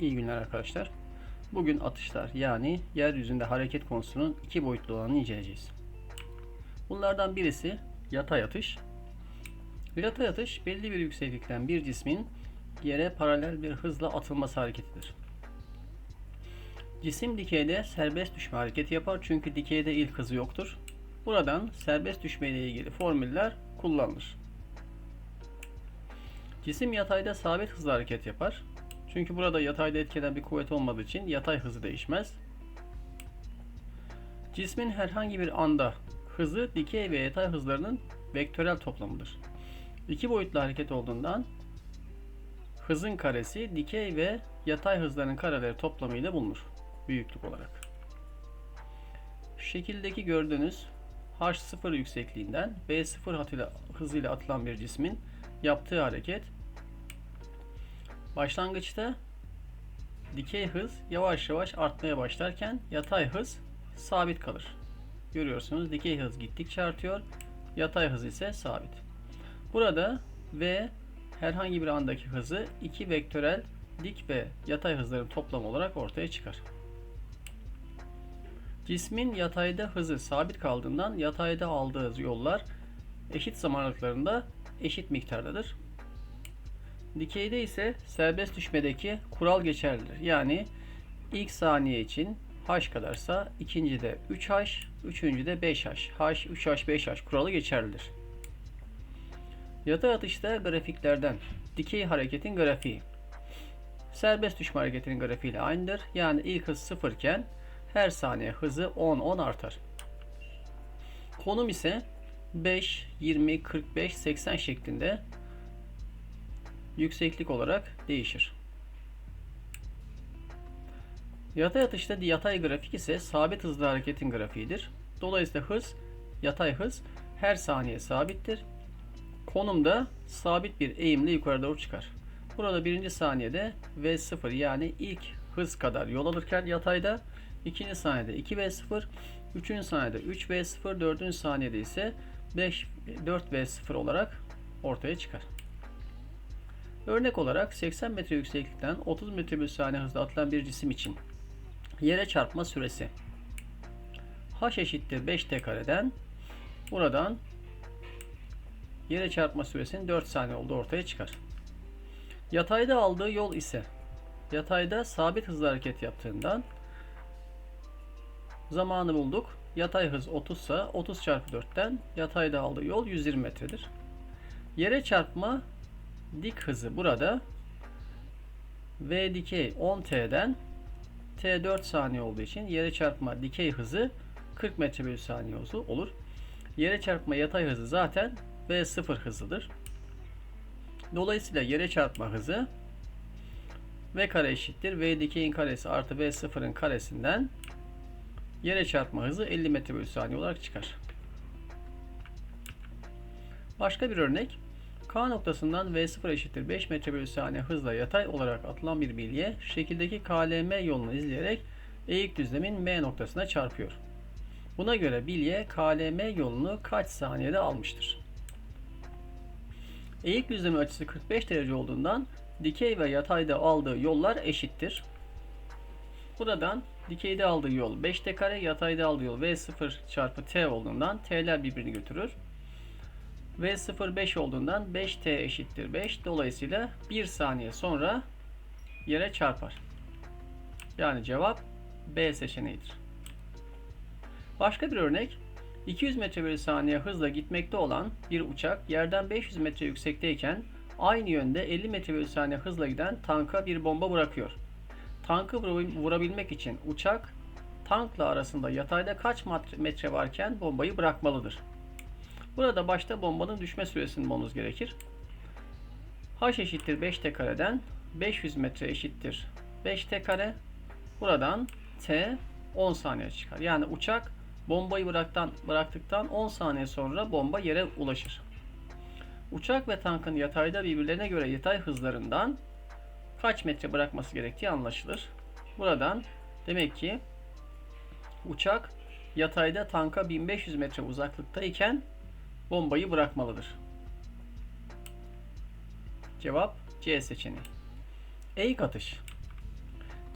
İyi günler arkadaşlar. Bugün atışlar yani yeryüzünde hareket konusunun iki boyutlu olanını inceleyeceğiz. Bunlardan birisi yatay atış. Yatay atış belli bir yükseklikten bir cismin yere paralel bir hızla atılması hareketidir. Cisim dikeyde serbest düşme hareketi yapar çünkü dikeyde ilk hızı yoktur. Buradan serbest düşme ile ilgili formüller kullanılır. Cisim yatayda sabit hızla hareket yapar. Çünkü burada yatayda etkilenen bir kuvvet olmadığı için yatay hızı değişmez. Cismin herhangi bir anda hızı dikey ve yatay hızlarının vektörel toplamıdır. İki boyutlu hareket olduğundan hızın karesi dikey ve yatay hızların kareleri toplamıyla bulunur büyüklük olarak. Şu şekildeki gördüğünüz h0 yüksekliğinden v0 hatıyla- hızıyla atılan bir cismin yaptığı hareket Başlangıçta dikey hız yavaş yavaş artmaya başlarken yatay hız sabit kalır. Görüyorsunuz dikey hız gittikçe artıyor. Yatay hız ise sabit. Burada V herhangi bir andaki hızı iki vektörel dik ve yatay hızların toplamı olarak ortaya çıkar. Cismin yatayda hızı sabit kaldığından yatayda aldığı yollar eşit zaman aralıklarında eşit miktardadır. Dikeyde ise serbest düşmedeki kural geçerlidir. Yani ilk saniye için h kadarsa ikincide 3h, üçüncüde 5h. h, 3h, 5h kuralı geçerlidir. Yatay atışta grafiklerden dikey hareketin grafiği serbest düşme hareketinin grafiğiyle aynıdır. Yani ilk hız 0 iken her saniye hızı 10-10 artar. Konum ise 5, 20, 45, 80 şeklinde yükseklik olarak değişir. Yatay atışta yatay grafik ise sabit hızlı hareketin grafiğidir. Dolayısıyla hız, yatay hız her saniye sabittir. Konumda sabit bir eğimle yukarı doğru çıkar. Burada birinci saniyede V0 yani ilk hız kadar yol alırken yatayda, ikinci saniyede 2V0, üçüncü saniyede 3V0, dördüncü saniyede ise 5, 4V0 olarak ortaya çıkar. Örnek olarak 80 metre yükseklikten 30 metre bölü saniye hızla atılan bir cisim için yere çarpma süresi h eşittir 5t kareden buradan yere çarpma süresinin 4 saniye olduğu ortaya çıkar. Yatayda aldığı yol ise yatayda sabit hızla hareket yaptığından zamanı bulduk. Yatay hız 30 ise 30 çarpı 4'ten yatayda aldığı yol 120 metredir. Yere çarpma dik hızı burada V dikey 10T'den T 4 saniye olduğu için yere çarpma dikey hızı 40 metre bölü saniye olur. Yere çarpma yatay hızı zaten V 0 hızıdır. Dolayısıyla yere çarpma hızı V kare eşittir. V dikeyin karesi artı V sıfırın karesinden yere çarpma hızı 50 metre bölü saniye olarak çıkar. Başka bir örnek. K noktasından V0 eşittir 5 metre bölü saniye hızla yatay olarak atılan bir bilye şekildeki KLM yolunu izleyerek eğik düzlemin M noktasına çarpıyor. Buna göre bilye KLM yolunu kaç saniyede almıştır? Eğik düzlemin açısı 45 derece olduğundan dikey ve yatayda aldığı yollar eşittir. Buradan dikeyde aldığı yol 5t kare, yatayda aldığı yol V0 çarpı t olduğundan t'ler birbirini götürür. V0 5 olduğundan 5t eşittir 5. Dolayısıyla 1 saniye sonra yere çarpar. Yani cevap B seçeneğidir. Başka bir örnek. 200 metre bölü saniye hızla gitmekte olan bir uçak yerden 500 metre yüksekteyken aynı yönde 50 metre bölü saniye hızla giden tanka bir bomba bırakıyor. Tankı vurabilmek için uçak tankla arasında yatayda kaç metre varken bombayı bırakmalıdır? Burada başta bombanın düşme süresini bulmamız gerekir. H eşittir 5t kareden 500 metre eşittir 5t kare. Buradan t 10 saniye çıkar. Yani uçak bombayı bıraktan, bıraktıktan 10 saniye sonra bomba yere ulaşır. Uçak ve tankın yatayda birbirlerine göre yatay hızlarından kaç metre bırakması gerektiği anlaşılır. Buradan demek ki uçak yatayda tanka 1500 metre uzaklıktayken bombayı bırakmalıdır. Cevap C seçeneği. Eğik atış.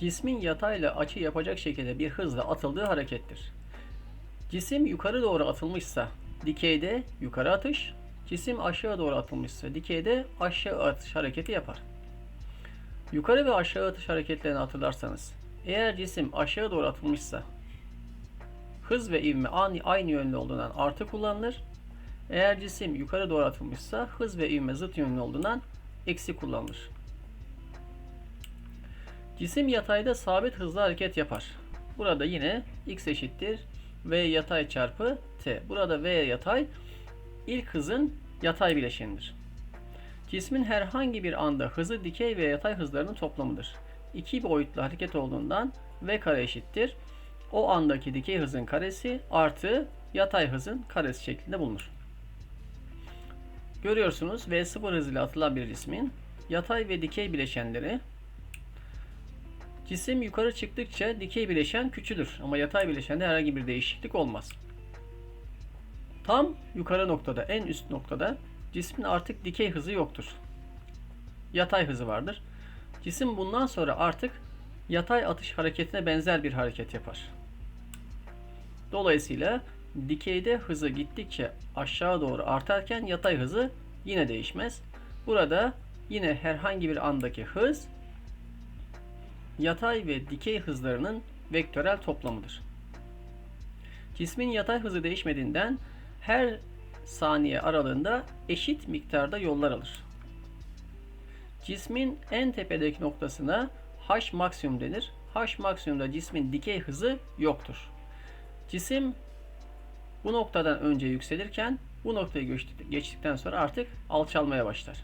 Cismin yatayla açı yapacak şekilde bir hızla atıldığı harekettir. Cisim yukarı doğru atılmışsa dikeyde yukarı atış, cisim aşağı doğru atılmışsa dikeyde aşağı atış hareketi yapar. Yukarı ve aşağı atış hareketlerini hatırlarsanız, eğer cisim aşağı doğru atılmışsa hız ve ivme aynı, yönlü olduğundan artı kullanılır. Eğer cisim yukarı doğru atılmışsa hız ve ivme zıt yönlü olduğundan eksi kullanılır. Cisim yatayda sabit hızla hareket yapar. Burada yine x eşittir v yatay çarpı t. Burada v yatay ilk hızın yatay bileşenidir. Cismin herhangi bir anda hızı dikey ve yatay hızlarının toplamıdır. İki boyutlu hareket olduğundan v kare eşittir. O andaki dikey hızın karesi artı yatay hızın karesi şeklinde bulunur. Görüyorsunuz v0 hızıyla atılan bir cismin yatay ve dikey bileşenleri cisim yukarı çıktıkça dikey bileşen küçülür ama yatay bileşende herhangi bir değişiklik olmaz. Tam yukarı noktada, en üst noktada cismin artık dikey hızı yoktur. Yatay hızı vardır. Cisim bundan sonra artık yatay atış hareketine benzer bir hareket yapar. Dolayısıyla dikeyde hızı gittikçe aşağı doğru artarken yatay hızı yine değişmez. Burada yine herhangi bir andaki hız yatay ve dikey hızlarının vektörel toplamıdır. Cismin yatay hızı değişmediğinden her saniye aralığında eşit miktarda yollar alır. Cismin en tepedeki noktasına h maksimum denir. h maksimumda cismin dikey hızı yoktur. Cisim bu noktadan önce yükselirken bu noktayı geçtikten sonra artık alçalmaya başlar.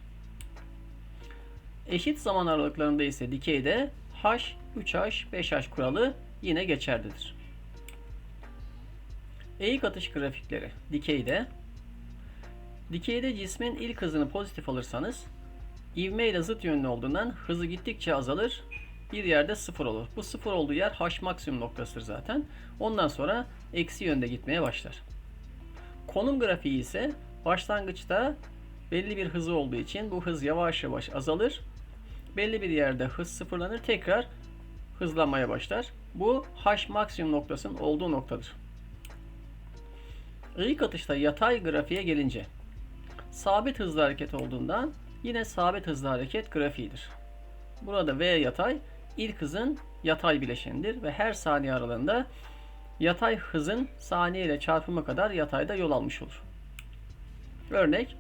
Eşit zaman aralıklarında ise dikeyde h, 3h, 5h kuralı yine geçerlidir. Eğik atış grafikleri dikeyde Dikeyde cismin ilk hızını pozitif alırsanız ivme ile zıt yönlü olduğundan hızı gittikçe azalır. Bir yerde sıfır olur. Bu sıfır olduğu yer h maksimum noktasıdır zaten. Ondan sonra eksi yönde gitmeye başlar. Konum grafiği ise başlangıçta belli bir hızı olduğu için bu hız yavaş yavaş azalır. Belli bir yerde hız sıfırlanır. Tekrar hızlanmaya başlar. Bu h maksimum noktasının olduğu noktadır. İlk atışta yatay grafiğe gelince sabit hızlı hareket olduğundan yine sabit hızlı hareket grafiğidir. Burada V yatay ilk hızın yatay bileşenidir ve her saniye aralığında yatay hızın saniye ile çarpımı kadar yatayda yol almış olur. Örnek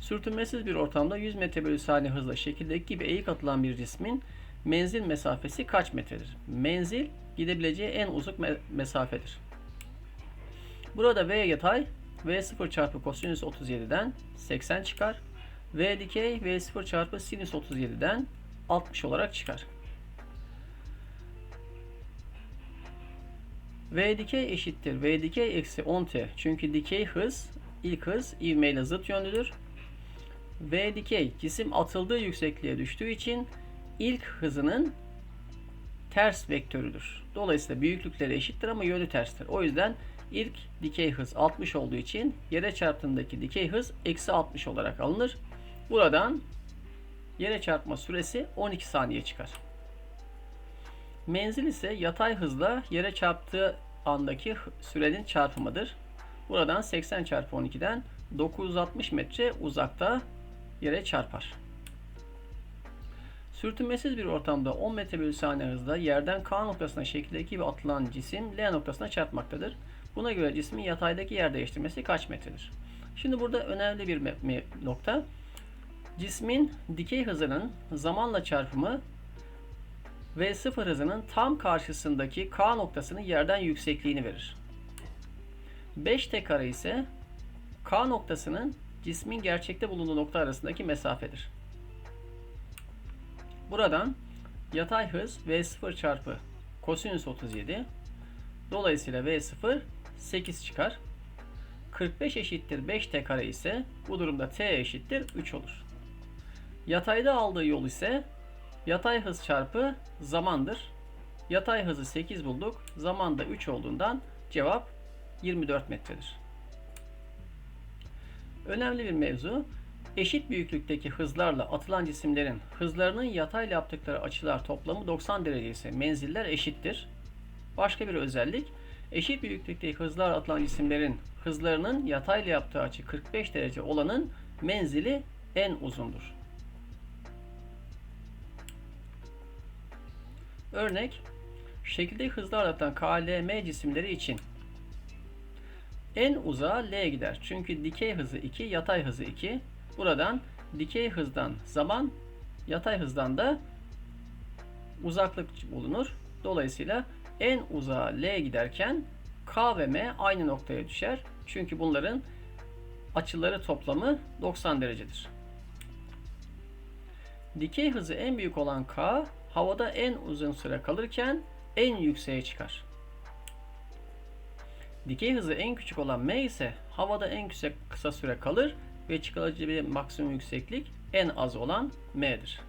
Sürtünmesiz bir ortamda 100 metre bölü saniye hızla şekildeki gibi eğik atılan bir cismin menzil mesafesi kaç metredir? Menzil gidebileceği en uzak me mesafedir. Burada V yatay V0 çarpı kosinüs 37'den 80 çıkar. V dikey V0 çarpı sinüs 37'den 60 olarak çıkar. V dikey eşittir. V dikey eksi 10t. Çünkü dikey hız ilk hız ivmeyle zıt yönlüdür. V dikey cisim atıldığı yüksekliğe düştüğü için ilk hızının ters vektörüdür. Dolayısıyla büyüklükleri eşittir ama yönü terstir. O yüzden ilk dikey hız 60 olduğu için yere çarptığındaki dikey hız eksi 60 olarak alınır. Buradan yere çarpma süresi 12 saniye çıkar. Menzil ise yatay hızla yere çarptığı andaki sürenin çarpımıdır. Buradan 80 çarpı 12'den 960 metre uzakta yere çarpar. Sürtünmesiz bir ortamda 10 metre bölü saniye hızla yerden K noktasına şekildeki gibi atılan cisim L noktasına çarpmaktadır. Buna göre cismin yataydaki yer değiştirmesi kaç metredir? Şimdi burada önemli bir nokta. Cismin dikey hızının zamanla çarpımı ve sıfır hızının tam karşısındaki K noktasının yerden yüksekliğini verir. 5t kare ise K noktasının cismin gerçekte bulunduğu nokta arasındaki mesafedir. Buradan yatay hız V0 çarpı kosinüs 37 dolayısıyla V0 8 çıkar. 45 eşittir 5t kare ise bu durumda t eşittir 3 olur. Yatayda aldığı yol ise yatay hız çarpı zamandır. Yatay hızı 8 bulduk. Zamanda 3 olduğundan cevap 24 metredir. Önemli bir mevzu. Eşit büyüklükteki hızlarla atılan cisimlerin hızlarının yatayla yaptıkları açılar toplamı 90 derece ise menziller eşittir. Başka bir özellik, eşit büyüklükteki hızlarla atılan cisimlerin hızlarının yatayla yaptığı açı 45 derece olanın menzili en uzundur. Örnek, şekilde hızlarla atılan KLM cisimleri için en uzağa L gider. Çünkü dikey hızı 2, yatay hızı 2. Buradan dikey hızdan zaman, yatay hızdan da uzaklık bulunur. Dolayısıyla en uzağa L giderken K ve M aynı noktaya düşer. Çünkü bunların açıları toplamı 90 derecedir. Dikey hızı en büyük olan K havada en uzun süre kalırken en yükseğe çıkar. Dikey hızı en küçük olan M ise havada en kısa, kısa süre kalır ve bir maksimum yükseklik en az olan M'dir.